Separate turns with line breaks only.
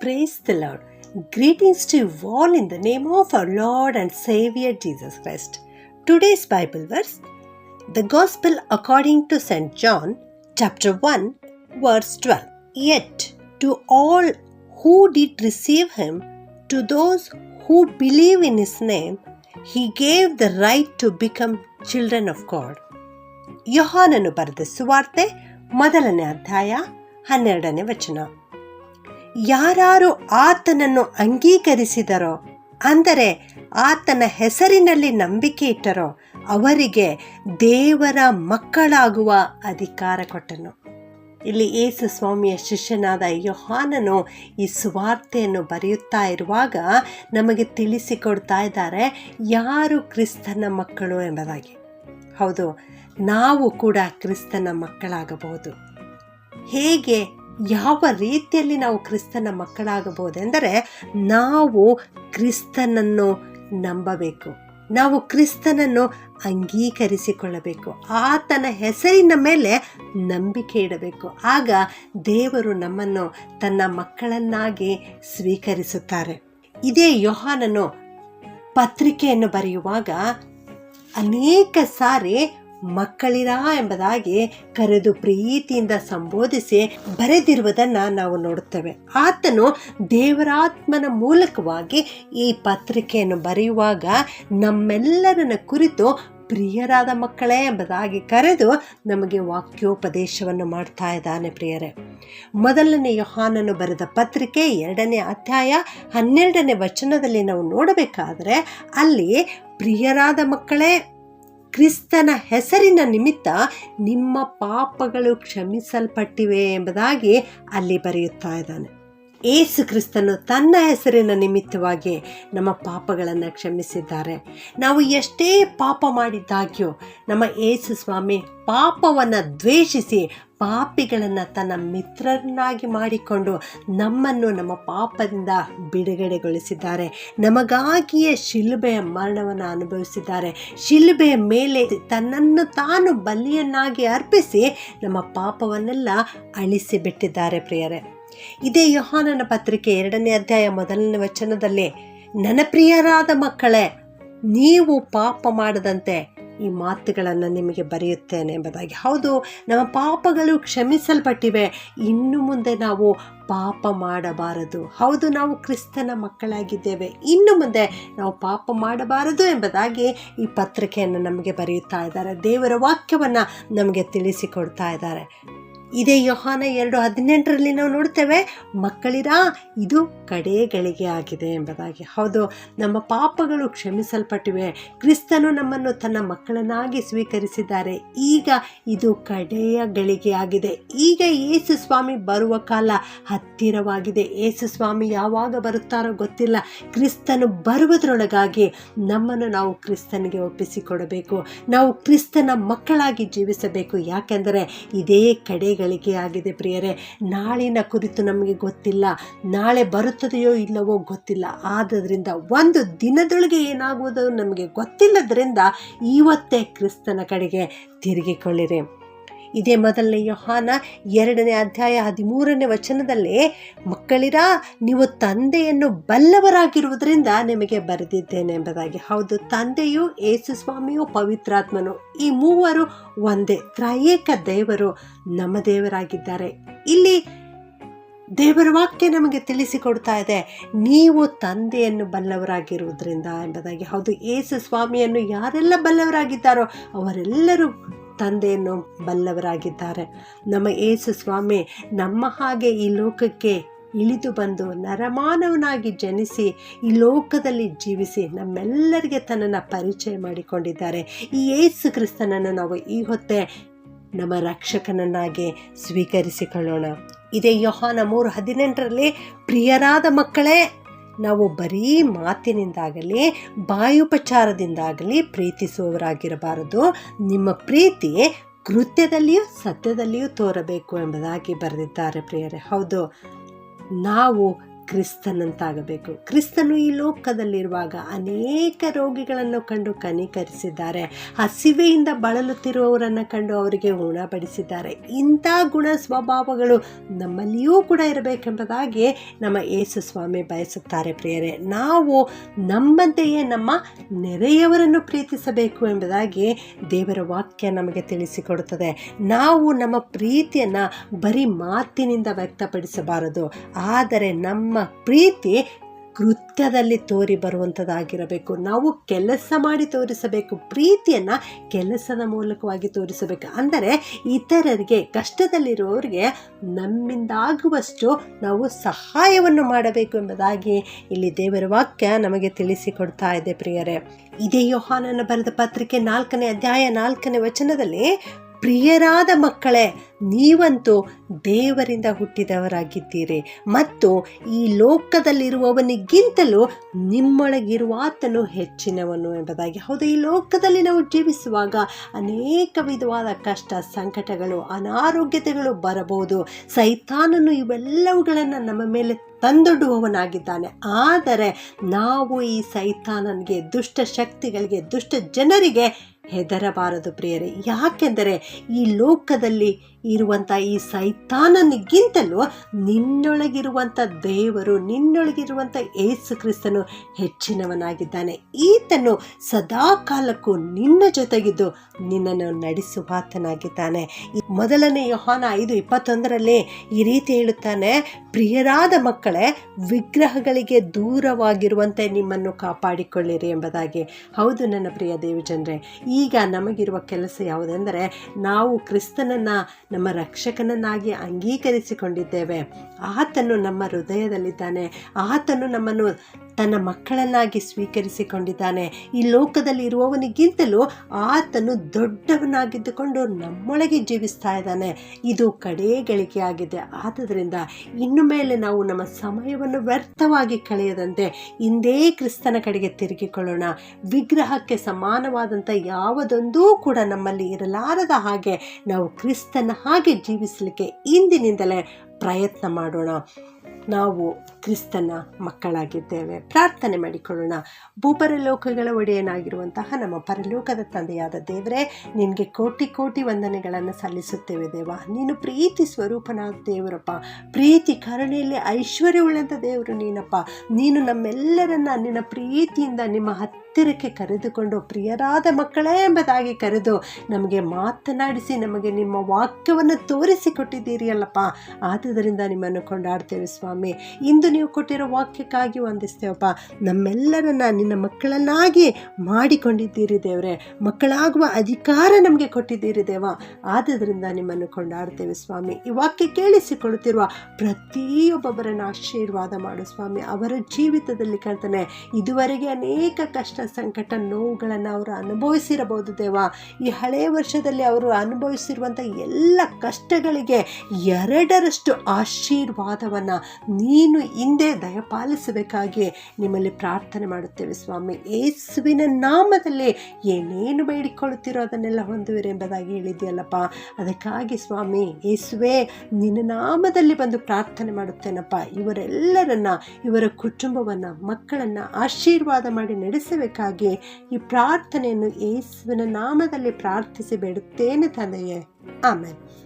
Praise the Lord. Greetings to you all in the name of our Lord and Savior Jesus Christ. Today's Bible verse The Gospel according to St. John, chapter 1, verse 12. Yet to all who did receive him, to those who believe in his name, he gave the right to become children of God. ಯೋಹಾನನು ಬರೆದ ಸುವಾರ್ತೆ ಮೊದಲನೇ ಅಧ್ಯಾಯ ಹನ್ನೆರಡನೇ ವಚನ ಯಾರು ಆತನನ್ನು ಅಂಗೀಕರಿಸಿದರೋ, ಅಂದರೆ ಆತನ ಹೆಸರಿನಲ್ಲಿ ನಂಬಿಕೆ ಇಟ್ಟರೋ, ಅವರಿಗೆ ದೇವರ ಮಕ್ಕಳಾಗುವ ಅಧಿಕಾರ ಕೊಟ್ಟನು. ಇಲ್ಲಿ ಏಸು ಸ್ವಾಮಿಯ ಶಿಷ್ಯನಾದ ಯೋಹಾನನು ಈ ಸುವಾರ್ತೆಯನ್ನು ಬರೆಯುತ್ತಾ ಇರುವಾಗ ನಮಗೆ ತಿಳಿಸಿಕೊಡ್ತಾ ಇದ್ದಾರೆ, ಯಾರು ಕ್ರಿಸ್ತನ ಮಕ್ಕಳು ಎಂಬುದಾಗಿ. ಹೌದು, ನಾವು ಕೂಡ ಕ್ರಿಸ್ತನ ಮಕ್ಕಳಾಗಬಹುದು. ಹೇಗೆ ಯಾವ ರೀತಿಯಲ್ಲಿ ನಾವು ಕ್ರಿಸ್ತನ ಮಕ್ಕಳಾಗಬಹುದೆಂದರೆ ನಾವು ಕ್ರಿಸ್ತನನ್ನು ನಂಬಬೇಕು. ನಾವು ಕ್ರಿಸ್ತನನ್ನು ಅಂಗೀಕರಿಸಿಕೊಳ್ಳಬೇಕು. ಆತನ ಹೆಸರಿನ ಮೇಲೆ ನಂಬಿಕೆ ಇಡಬೇಕು. ಆಗ ದೇವರು ನಮ್ಮನ್ನು ತನ್ನ ಮಕ್ಕಳನ್ನಾಗಿ ಸ್ವೀಕರಿಸುತ್ತಾರೆ. ಇದೇ ಯೋಹಾನನು ಪತ್ರಿಕೆಯನ್ನು ಬರೆಯುವಾಗ ಅನೇಕ ಸಾರಿ ಮಕ್ಕಳಿರಾ ಎಂಬುದಾಗಿ ಕರೆದು ಪ್ರೀತಿಯಿಂದ ಸಂಬೋಧಿಸಿ ಬರೆದಿರುವುದನ್ನು ನಾವು ನೋಡುತ್ತೇವೆ. ಆತನು ದೇವರಾತ್ಮನ ಮೂಲಕವಾಗಿ ಈ ಪತ್ರಿಕೆಯನ್ನು ಬರೆಯುವಾಗ ನಮ್ಮೆಲ್ಲರನ್ನ ಕುರಿತು ಪ್ರಿಯರಾದ ಮಕ್ಕಳೇ ಎಂಬುದಾಗಿ ಕರೆದು ನಮಗೆ ವಾಕ್ಯೋಪದೇಶವನ್ನು ಮಾಡ್ತಾ ಇದ್ದಾನೆ ಪ್ರಿಯರೇ. ಮೊದಲನೇ ಯೋಹಾನನು ಬರೆದ ಪತ್ರಿಕೆ ಎರಡನೇ ಅಧ್ಯಾಯ ಹನ್ನೆರಡನೇ ವಚನದಲ್ಲಿ ನಾವು ನೋಡಬೇಕಾದರೆ ಅಲ್ಲಿ ಪ್ರಿಯರಾದ ಮಕ್ಕಳೇ ಕ್ರಿಸ್ತನ ಹೆಸರಿನ ನಿಮಿತ್ತ ನಿಮ್ಮ ಪಾಪಗಳು ಕ್ಷಮಿಸಲ್ಪಟ್ಟಿವೆ ಎಂಬುದಾಗಿ ಅಲ್ಲಿ ಬರೆಯುತ್ತಾ ಇದ್ದಾನೆ. ಏಸು ಕ್ರಿಸ್ತನು ತನ್ನ ಹೆಸರಿನ ನಿಮಿತ್ತವಾಗಿ ನಮ್ಮ ಪಾಪಗಳನ್ನು ಕ್ಷಮಿಸಿದ್ದಾರೆ. ನಾವು ಎಷ್ಟೇ ಪಾಪ ಮಾಡಿದ್ದಾಗ್ಯೂ ನಮ್ಮ ಏಸು ಸ್ವಾಮಿ ಪಾಪವನ್ನು ದ್ವೇಷಿಸಿ ಪಾಪಿಗಳನ್ನು ತನ್ನ ಮಿತ್ರರನ್ನಾಗಿ ಮಾಡಿಕೊಂಡು ನಮ್ಮನ್ನು ನಮ್ಮ ಪಾಪದಿಂದ ಬಿಡುಗಡೆಗೊಳಿಸಿದ್ದಾರೆ. ನಮಗಾಗಿಯೇ ಶಿಲುಬೆಯ ಮರಣವನ್ನು ಅನುಭವಿಸಿದ್ದಾರೆ. ಶಿಲುಬೆಯ ಮೇಲೆ ತನ್ನನ್ನು ತಾನು ಬಲಿಯನ್ನಾಗಿ ಅರ್ಪಿಸಿ ನಮ್ಮ ಪಾಪವನ್ನೆಲ್ಲ ಅಳಿಸಿಬಿಟ್ಟಿದ್ದಾರೆ ಪ್ರಿಯರೇ. ಇದೇ ಯೋಹಾನನ ಪತ್ರಿಕೆ ಎರಡನೇ ಅಧ್ಯಾಯ ಮೊದಲನೇ ವಚನದಲ್ಲಿ, ನನ್ನ ಪ್ರಿಯರಾದ ಮಕ್ಕಳೇ, ನೀವು ಪಾಪ ಮಾಡದಂತೆ ಈ ಮಾತುಗಳನ್ನು ನಿಮಗೆ ಬರೆಯುತ್ತೇನೆ ಎಂಬುದಾಗಿ. ಹೌದು, ನಮ್ಮ ಪಾಪಗಳು ಕ್ಷಮಿಸಲ್ಪಟ್ಟಿವೆ. ಇನ್ನು ಮುಂದೆ ನಾವು ಪಾಪ ಮಾಡಬಾರದು. ಹೌದು, ನಾವು ಕ್ರಿಸ್ತನ ಮಕ್ಕಳಾಗಿದ್ದೇವೆ. ಇನ್ನು ಮುಂದೆ ನಾವು ಪಾಪ ಮಾಡಬಾರದು ಎಂಬುದಾಗಿ ಈ ಪತ್ರಿಕೆಯನ್ನು ನಮಗೆ ಬರೆಯುತ್ತಾ ಇದ್ದಾರೆ. ದೇವರ ವಾಕ್ಯವನ್ನು ನಮಗೆ ತಿಳಿಸಿಕೊಡ್ತಾ ಇದ್ದಾರೆ. ಇದೇ ಯೋಹಾನ ಎರಡು ಹದಿನೆಂಟರಲ್ಲಿ ನಾವು ನೋಡ್ತೇವೆ, ಮಕ್ಕಳಿರಾ, ಇದು ಕಡೆಗಳಿಗೆ ಆಗಿದೆ ಎಂಬುದಾಗಿ. ಹೌದು, ನಮ್ಮ ಪಾಪಗಳು ಕ್ಷಮಿಸಲ್ಪಟ್ಟಿವೆ. ಕ್ರಿಸ್ತನು ನಮ್ಮನ್ನು ತನ್ನ ಮಕ್ಕಳನ್ನಾಗಿ ಸ್ವೀಕರಿಸಿದ್ದಾರೆ. ಈಗ ಇದು ಕಡೆಯ ಗಳಿಗೆ ಆಗಿದೆ. ಈಗ ಯೇಸು ಸ್ವಾಮಿ ಬರುವ ಕಾಲ ಹತ್ತಿರವಾಗಿದೆ. ಯೇಸು ಸ್ವಾಮಿ ಯಾವಾಗ ಬರುತ್ತಾರೋ ಗೊತ್ತಿಲ್ಲ. ಕ್ರಿಸ್ತನು ಬರುವುದರೊಳಗಾಗಿ ನಮ್ಮನ್ನು ನಾವು ಕ್ರಿಸ್ತನಿಗೆ ಒಪ್ಪಿಸಿಕೊಡಬೇಕು. ನಾವು ಕ್ರಿಸ್ತನ ಮಕ್ಕಳಾಗಿ ಜೀವಿಸಬೇಕು. ಯಾಕೆಂದರೆ ಇದೇ ಕಡೆ ಗಳಿಗೆ ಆಗಿದೆ ಪ್ರಿಯರೇ, ನಾಳಿನ ಕುರಿತು ನಮಗೆ ಗೊತ್ತಿಲ್ಲ, ನಾಳೆ ಬರುತ್ತದೆಯೋ ಇಲ್ಲವೋ ಗೊತ್ತಿಲ್ಲ. ಆದ್ದರಿಂದ ಒಂದು ದಿನದೊಳಗೆ ಏನಾಗುವುದು ನಮಗೆ ಗೊತ್ತಿಲ್ಲದ್ರಿಂದ ಇವತ್ತೇ ಕ್ರಿಸ್ತನ ಕಡೆಗೆ ತಿರುಗಿಕೊಳ್ಳಿರಿ. ಇದೇ ಮೊದಲನೇ ಯೋಹಾನ ಎರಡನೇ ಅಧ್ಯಾಯ ಹದಿಮೂರನೇ ವಚನದಲ್ಲಿ, ಮಕ್ಕಳಿರಾ, ನೀವು ತಂದೆಯನ್ನು ಬಲ್ಲವರಾಗಿರುವುದರಿಂದ ನಿಮಗೆ ಬರೆದಿದ್ದೇನೆ ಎಂಬುದಾಗಿ. ಹೌದು, ತಂದೆಯು ಏಸು ಸ್ವಾಮಿಯು, ಪವಿತ್ರಾತ್ಮನು. ಈ ಮೂವರು ಒಂದೇ, ತ್ರಯೇಕ ದೇವರು ನಮ್ಮ ದೇವರಾಗಿದ್ದಾರೆ. ಇಲ್ಲಿ ದೇವರ ವಾಕ್ಯ ನಮಗೆ ತಿಳಿಸಿಕೊಡ್ತಾ ಇದೆ, ನೀವು ತಂದೆಯನ್ನು ಬಲ್ಲವರಾಗಿರುವುದರಿಂದ ಎಂಬುದಾಗಿ. ಹೌದು ಏಸು ಸ್ವಾಮಿಯನ್ನು ಯಾರೆಲ್ಲ ಬಲ್ಲವರಾಗಿದ್ದಾರೋ ಅವರೆಲ್ಲರೂ ತಂದೆಯನ್ನು ಬಲ್ಲವರಾಗಿದ್ದಾರೆ. ನಮ್ಮ ಏಸು ಸ್ವಾಮಿ ನಮ್ಮ ಹಾಗೆ ಈ ಲೋಕಕ್ಕೆ ಇಳಿದು ಬಂದು ನರಮಾನವನಾಗಿ ಜನಿಸಿ ಈ ಲೋಕದಲ್ಲಿ ಜೀವಿಸಿ ನಮ್ಮೆಲ್ಲರಿಗೆ ತನ್ನನ್ನು ಪರಿಚಯ ಮಾಡಿಕೊಂಡಿದ್ದಾರೆ. ಈ ಏಸು ಕ್ರಿಸ್ತನನ್ನು ನಾವು ಈ ಹೊತ್ತೆ ನಮ್ಮ ರಕ್ಷಕನನ್ನಾಗಿ ಸ್ವೀಕರಿಸಿಕೊಳ್ಳೋಣ. ಇದೇ ಯೋಹಾನ ಮೂರು ಹದಿನೆಂಟರಲ್ಲಿ, ಪ್ರಿಯರಾದ ಮಕ್ಕಳೇ ನಾವು ಬರೀ ಮಾತಿನಿಂದಾಗಲಿ, ಬಾಯುಪಚಾರದಿಂದಾಗಲಿ ಪ್ರೀತಿಸುವವರಾಗಿರಬಾರದು. ನಿಮ್ಮ ಪ್ರೀತಿ ಕೃತ್ಯದಲ್ಲಿಯೂ ಸತ್ಯದಲ್ಲಿಯೂ ತೋರಬೇಕು ಎಂಬುದಾಗಿ ಬರೆದಿದ್ದಾರೆ ಪ್ರಿಯರೇ. ಹೌದು, ನಾವು ಕ್ರಿಸ್ತನಂತಾಗಬೇಕು. ಕ್ರಿಸ್ತನು ಈ ಲೋಕದಲ್ಲಿರುವಾಗ ಅನೇಕ ರೋಗಿಗಳನ್ನು ಕಂಡು ಕನಿಕರಿಸಿದ್ದಾರೆ. ಹಸಿವೆಯಿಂದ ಬಳಲುತ್ತಿರುವವರನ್ನು ಕಂಡು ಅವರಿಗೆ ಉಣಬಡಿಸಿದ್ದಾರೆ. ಇಂಥ ಗುಣ ಸ್ವಭಾವಗಳು ನಮ್ಮಲ್ಲಿಯೂ ಕೂಡ ಇರಬೇಕೆಂಬುದಾಗಿ ನಮ್ಮ ಯೇಸು ಸ್ವಾಮಿ ಬಯಸುತ್ತಾರೆ ಪ್ರಿಯರೇ. ನಾವು ನಮ್ಮಂತೆಯೇ ನಮ್ಮ ನೆರೆಯವರನ್ನು ಪ್ರೀತಿಸಬೇಕು ಎಂಬುದಾಗಿ ದೇವರ ವಾಕ್ಯ ನಮಗೆ ತಿಳಿಸಿಕೊಡುತ್ತದೆ. ನಾವು ನಮ್ಮ ಪ್ರೀತಿಯನ್ನು ಬರೀ ಮಾತಿನಿಂದ ವ್ಯಕ್ತಪಡಿಸಬಾರದು. ಆದರೆ ನಮ್ಮ ಪ್ರೀತಿ ಕೃತ್ಯದಲ್ಲಿ ತೋರಿ ಬರುವಂಥದ್ದಾಗಿರಬೇಕು ನಾವು ಕೆಲಸ ಮಾಡಿ ತೋರಿಸಬೇಕು. ಪ್ರೀತಿಯನ್ನು ಕೆಲಸದ ಮೂಲಕವಾಗಿ ತೋರಿಸಬೇಕು. ಅಂದರೆ ಇತರರಿಗೆ, ಕಷ್ಟದಲ್ಲಿರುವವರಿಗೆ ನಮ್ಮಿಂದಾಗುವಷ್ಟು ನಾವು ಸಹಾಯವನ್ನು ಮಾಡಬೇಕು ಎಂಬುದಾಗಿ ಇಲ್ಲಿ ದೇವರ ವಾಕ್ಯ ನಮಗೆ ತಿಳಿಸಿಕೊಡ್ತಾ ಇದೆ ಪ್ರಿಯರೇ. ಇದೇ ಯೋಹಾನನ ಬರೆದ ಪತ್ರಿಕೆ ನಾಲ್ಕನೇ ಅಧ್ಯಾಯ ನಾಲ್ಕನೇ ವಚನದಲ್ಲಿ ಪ್ರಿಯರಾದ ಮಕ್ಕಳೇ, ನೀವಂತೂ ದೇವರಿಂದ ಹುಟ್ಟಿದವರಾಗಿದ್ದೀರಿ. ಮತ್ತು ಈ ಲೋಕದಲ್ಲಿರುವವನಿಗಿಂತಲೂ ನಿಮ್ಮೊಳಗಿರುವ ಆತನು ಹೆಚ್ಚಿನವನು ಎಂಬುದಾಗಿ. ಹೌದು, ಈ ಲೋಕದಲ್ಲಿ ನಾವು ಜೀವಿಸುವಾಗ ಅನೇಕ ವಿಧವಾದ ಕಷ್ಟ, ಸಂಕಟಗಳು, ಅನಾರೋಗ್ಯತೆಗಳು ಬರಬಹುದು. ಸೈತಾನನು ಇವೆಲ್ಲವುಗಳನ್ನು ನಮ್ಮ ಮೇಲೆ ತಂದೊಡ್ಡುವವನಾಗಿದ್ದಾನೆ. ಆದರೆ ನಾವು ಈ ಸೈತಾನನಿಗೆ, ದುಷ್ಟ ಶಕ್ತಿಗಳಿಗೆ, ದುಷ್ಟ ಜನರಿಗೆ ಹೆದರಬಾರದು ಪ್ರಿಯರೇ. ಯಾಕೆಂದರೆ ಈ ಲೋಕದಲ್ಲಿ ಇರುವಂಥ ಈ ಸೈತಾನನಿಗಿಂತಲೂ ನಿನ್ನೊಳಗಿರುವಂಥ ದೇವರು ನಿನ್ನೊಳಗಿರುವಂಥ ಏಸು ಕ್ರಿಸ್ತನು ಹೆಚ್ಚಿನವನಾಗಿದ್ದಾನೆ. ಈತನು ಸದಾ ಕಾಲಕ್ಕೂ ನಿನ್ನ ಜೊತೆಗಿದ್ದು ನಿನ್ನನ್ನು ನಡೆಸುವಾತನಾಗಿದ್ದಾನೆ. ಮೊದಲನೇ ಯೋಹಾನ ಐದು ಇಪ್ಪತ್ತೊಂದರಲ್ಲಿ ಈ ರೀತಿ ಹೇಳುತ್ತಾನೆ, ಪ್ರಿಯರಾದ ಮಕ್ಕಳೇ, ವಿಗ್ರಹಗಳಿಗೆ ದೂರವಾಗಿರುವಂತೆ ನಿಮ್ಮನ್ನು ಕಾಪಾಡಿಕೊಳ್ಳಿರಿ ಎಂಬುದಾಗಿ. ಹೌದು ನನ್ನ ಪ್ರಿಯ ದೇವಜನರೇ, ಈಗ ನಮಗಿರುವ ಕೆಲಸ ಯಾವುದೆಂದರೆ, ನಾವು ಕ್ರಿಸ್ತನನ್ನು ನಮ್ಮ ರಕ್ಷಕನನ್ನಾಗಿ ಅಂಗೀಕರಿಸಿಕೊಂಡಿದ್ದೇವೆ. ಆತನು ನಮ್ಮ ಹೃದಯದಲ್ಲಿದ್ದಾನೆ. ಆತನು ನಮ್ಮನ್ನು ತನ್ನ ಮಕ್ಕಳನ್ನಾಗಿ ಸ್ವೀಕರಿಸಿಕೊಂಡಿದ್ದಾನೆ. ಈ ಲೋಕದಲ್ಲಿ ಇರುವವನಿಗಿಂತಲೂ ಆತನು ದೊಡ್ಡವನಾಗಿದ್ದುಕೊಂಡು ನಮ್ಮೊಳಗೆ ಜೀವಿಸ್ತಾ ಇದ್ದಾನೆ. ಇದು ಕಡೇ ಗಳಿಕೆಯಾಗಿದೆ. ಆದ್ದರಿಂದ ಇನ್ನು ಮೇಲೆ ನಾವು ನಮ್ಮ ಸಮಯವನ್ನು ವ್ಯರ್ಥವಾಗಿ ಕಳೆಯದಂತೆ ಹಿಂದೇ ಕ್ರಿಸ್ತನ ಕಡೆಗೆ ತಿರುಗಿಕೊಳ್ಳೋಣ. ವಿಗ್ರಹಕ್ಕೆ ಸಮಾನವಾದಂಥ ಯಾವುದೊಂದೂ ಕೂಡ ನಮ್ಮಲ್ಲಿ ಇರಲಾರದ ಹಾಗೆ ನಾವು ಕ್ರಿಸ್ತನ ಹಾಗೆ ಜೀವಿಸಲಿಕ್ಕೆ ಇಂದಿನಿಂದಲೇ ಪ್ರಯತ್ನ ಮಾಡೋಣ. ನಾವು ಕ್ರಿಸ್ತನ ಮಕ್ಕಳಾಗಿದ್ದೇವೆ. ಪ್ರಾರ್ಥನೆ ಮಾಡಿಕೊಳ್ಳೋಣ. ಭೂಪರಲೋಕಗಳ ಒಡೆಯನಾಗಿರುವಂತಹ ನಮ್ಮ ಪರಲೋಕದ ತಂದೆಯಾದ ದೇವರೇ, ನಿನಗೆ ಕೋಟಿ ಕೋಟಿ ವಂದನೆಗಳನ್ನು ಸಲ್ಲಿಸುತ್ತೇವೆ ದೇವ. ನೀನು ಪ್ರೀತಿ ಸ್ವರೂಪನಾದ ದೇವರಪ್ಪ. ಪ್ರೀತಿ, ಕರುಣೆಯಲ್ಲಿ ಐಶ್ವರ್ಯವುಳ್ಳಂಥ ದೇವರು ನೀನಪ್ಪ. ನೀನು ನಮ್ಮೆಲ್ಲರನ್ನ ನಿನ್ನ ಪ್ರೀತಿಯಿಂದ ನಿಮ್ಮ ಹತ್ತಿರಕ್ಕೆ ಕರೆದುಕೊಂಡು ಪ್ರಿಯರಾದ ಮಕ್ಕಳೇ ಎಂಬುದಾಗಿ ಕರೆದು ನಮಗೆ ಮಾತನಾಡಿಸಿ, ನಮಗೆ ನಿಮ್ಮ ವಾಕ್ಯವನ್ನು ತೋರಿಸಿಕೊಟ್ಟಿದ್ದೀರಿ ಅಲ್ಲಪ್ಪ. ಆದುದರಿಂದ ನಿಮ್ಮನ್ನು ಕೊಂಡಾಡ್ತೇವೆ ಸ್ವಾಮಿ. ಇಂದು ನೀವು ಕೊಟ್ಟಿರೋ ವಾಕ್ಯಕ್ಕಾಗಿ ವಂದಿಸ್ತೇವಪ್ಪ ನಮ್ಮೆಲ್ಲರನ್ನ ನಿನ್ನ ಮಕ್ಕಳನ್ನಾಗಿ ಮಾಡಿಕೊಂಡಿದ್ದೀರಿ ದೇವರೇ. ಮಕ್ಕಳಾಗುವ ಅಧಿಕಾರ ನಮಗೆ ಕೊಟ್ಟಿದ್ದೀರಿ ದೇವ. ಆದ್ದರಿಂದ ನಿಮ್ಮನ್ನು ಕೊಂಡಾಡ್ತೇವೆ ಸ್ವಾಮಿ. ಈ ವಾಕ್ಯ ಕೇಳಿಸಿಕೊಳ್ಳುತ್ತಿರುವ ಪ್ರತಿಯೊಬ್ಬೊಬ್ಬರನ್ನು ಆಶೀರ್ವಾದ ಮಾಡು ಸ್ವಾಮಿ. ಅವರ ಜೀವಿತದಲ್ಲಿ ಕಳ್ತನೆ ಇದುವರೆಗೆ ಅನೇಕ ಕಷ್ಟ, ಸಂಕಟ, ನೋವುಗಳನ್ನು ಅವರು ಅನುಭವಿಸಿರಬಹುದು ದೇವ. ಈ ಹಳೆಯ ವರ್ಷದಲ್ಲಿ ಅವರು ಅನುಭವಿಸಿರುವಂಥ ಎಲ್ಲ ಕಷ್ಟಗಳಿಗೆ ಎರಡರಷ್ಟು ಆಶೀರ್ವಾದವನ್ನು ನೀನು ಹಿಂದೆ ದಯಪಾಲಿಸಬೇಕಾಗಿ ನಿಮ್ಮಲ್ಲಿ ಪ್ರಾರ್ಥನೆ ಮಾಡುತ್ತೇವೆ ಸ್ವಾಮಿ. ಯೇಸುವಿನ ನಾಮದಲ್ಲಿ ಏನೇನು ಬೇಡಿಕೊಳ್ಳುತ್ತೀರೋ ಅದನ್ನೆಲ್ಲ ಹೊಂದುವಿರಿ ಎಂಬುದಾಗಿ ಹೇಳಿದೆಯಲ್ಲಪ್ಪ ಅದಕ್ಕಾಗಿ ಸ್ವಾಮಿ ಯೇಸುವೆ ನಿನ್ನ ನಾಮದಲ್ಲಿ ಬಂದು ಪ್ರಾರ್ಥನೆ ಮಾಡುತ್ತೇನಪ್ಪ. ಇವರೆಲ್ಲರನ್ನ, ಇವರ ಕುಟುಂಬವನ್ನು, ಮಕ್ಕಳನ್ನು ಆಶೀರ್ವಾದ ಮಾಡಿ ನಡೆಸಬೇಕಾಗಿ ಈ ಪ್ರಾರ್ಥನೆಯನ್ನು ಯೇಸುವಿನ ನಾಮದಲ್ಲಿ ಪ್ರಾರ್ಥಿಸಿ ಬೇಡುತ್ತೇನೆ ತಂದೆಯೇ. ಆಮೇಲೆ